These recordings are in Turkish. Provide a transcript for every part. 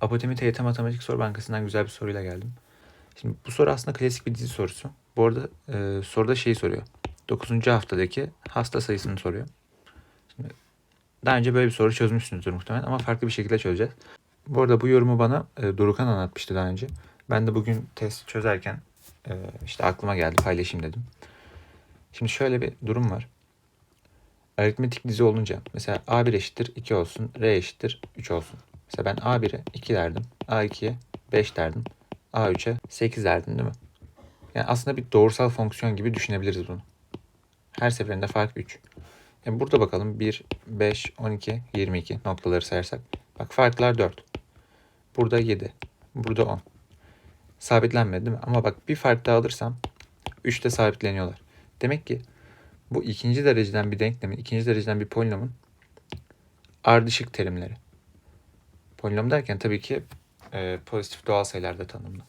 Apotemi TYT Matematik Soru Bankası'ndan güzel bir soruyla geldim. Şimdi bu soru aslında klasik bir dizi sorusu. Bu arada e, soruda şeyi soruyor. 9. haftadaki hasta sayısını soruyor. Şimdi daha önce böyle bir soru çözmüşsünüzdür muhtemelen ama farklı bir şekilde çözeceğiz. Bu arada bu yorumu bana e, Dorukan anlatmıştı daha önce. Ben de bugün test çözerken e, işte aklıma geldi paylaşayım dedim. Şimdi şöyle bir durum var. Aritmetik dizi olunca mesela A1 eşittir 2 olsun, R eşittir 3 olsun. Mesela ben A1'e 2 derdim, A2'ye 5 derdim, A3'e 8 derdim değil mi? Yani aslında bir doğrusal fonksiyon gibi düşünebiliriz bunu. Her seferinde fark 3. Yani burada bakalım 1, 5, 12, 22 noktaları sayarsak. Bak farklar 4. Burada 7. Burada 10. Sabitlenmedi değil mi? Ama bak bir fark daha alırsam 3'te sabitleniyorlar. Demek ki bu ikinci dereceden bir denklemin, ikinci dereceden bir polinomun ardışık terimleri. Polinom derken tabii ki e, pozitif doğal sayılarda tanımlı.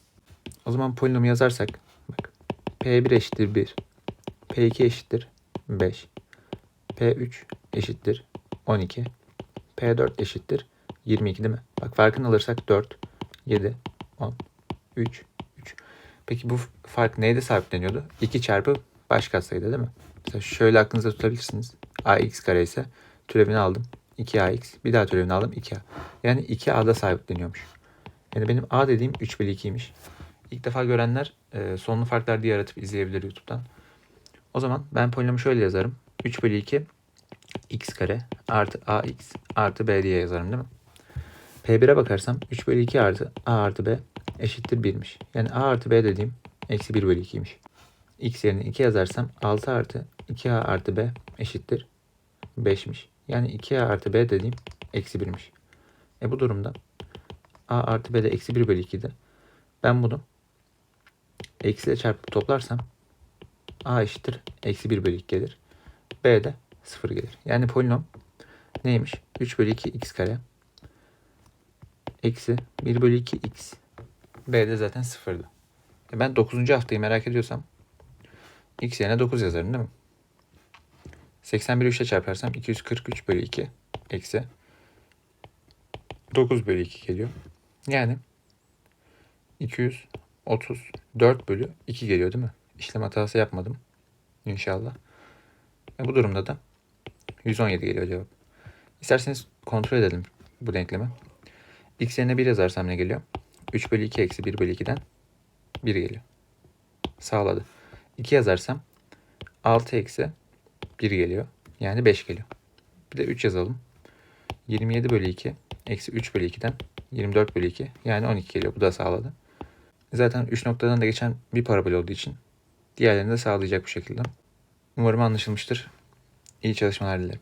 O zaman polinomu yazarsak bak P1 eşittir 1, P2 eşittir 5, P3 eşittir 12, P4 eşittir 22 değil mi? Bak farkını alırsak 4, 7, 10, 3, 3. Peki bu fark neyde sabitleniyordu? 2 çarpı baş katsayıda değil mi? Mesela şöyle aklınızda tutabilirsiniz. ax kare ise türevini aldım. 2ax. Bir daha türevini aldım 2a. Yani 2a'da sabitleniyormuş. Yani benim a dediğim 3 bölü 2'ymiş. İlk defa görenler e, sonlu farklar diye aratıp izleyebilir YouTube'dan. O zaman ben polinomu şöyle yazarım. 3 bölü 2 x kare artı ax artı b diye yazarım değil mi? P1'e bakarsam 3 bölü 2 artı a artı b eşittir 1'miş. Yani a artı b dediğim eksi 1 bölü 2'ymiş. x yerine 2 yazarsam 6 artı 2a artı b eşittir 5'miş. Yani 2a artı b dediğim eksi 1'miş. E bu durumda a artı b de eksi 1 bölü 2'de. Ben bunu eksiyle çarpıp toplarsam a eşittir eksi 1 bölü 2 gelir. b de 0 gelir. Yani polinom neymiş? 3 bölü 2 x kare eksi 1 bölü 2 x. b de zaten 0'dı. E ben 9. haftayı merak ediyorsam x yerine 9 yazarım değil mi? 81'i 3'e çarparsam 243 bölü 2 eksi 9 bölü 2 geliyor. Yani 234 bölü 2 geliyor değil mi? İşlem hatası yapmadım. İnşallah. Ve bu durumda da 117 geliyor cevap. İsterseniz kontrol edelim bu denklemi. X yerine 1 yazarsam ne geliyor? 3 bölü 2 eksi 1 bölü 2'den 1 geliyor. Sağladı. 2 yazarsam 6 eksi 1 geliyor. Yani 5 geliyor. Bir de 3 yazalım. 27 bölü 2 eksi 3 bölü 2'den 24 bölü 2 yani 12 geliyor. Bu da sağladı. Zaten 3 noktadan da geçen bir parabol olduğu için diğerlerini de sağlayacak bu şekilde. Umarım anlaşılmıştır. İyi çalışmalar dilerim.